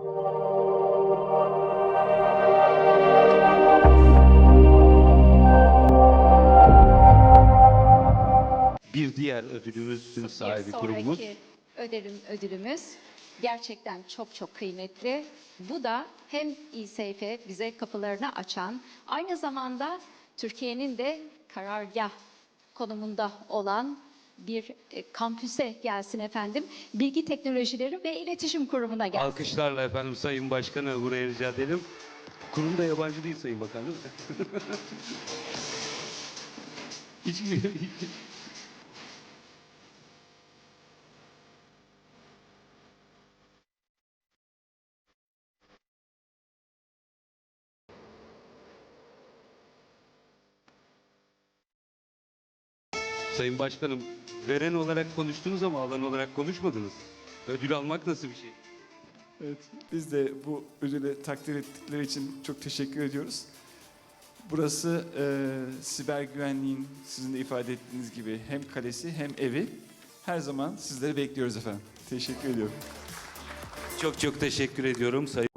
Bir diğer ödülümüzün sahibi Bir sonraki ödülüm, ödülümüz gerçekten çok çok kıymetli. Bu da hem İSF bize kapılarını açan, aynı zamanda Türkiye'nin de karargah konumunda olan bir e, kampüse gelsin efendim. Bilgi Teknolojileri ve İletişim Kurumu'na gelsin. Alkışlarla efendim Sayın Başkan'a buraya rica edelim. Kurum da yabancı değil Sayın Bakan değil mi? Hiç Sayın Başkanım, veren olarak konuştunuz ama alan olarak konuşmadınız. Ödül almak nasıl bir şey? Evet, biz de bu ödülü takdir ettikleri için çok teşekkür ediyoruz. Burası e, siber güvenliğin sizin de ifade ettiğiniz gibi hem kalesi hem evi. Her zaman sizleri bekliyoruz efendim. Teşekkür ediyorum. Çok çok teşekkür ediyorum Sayın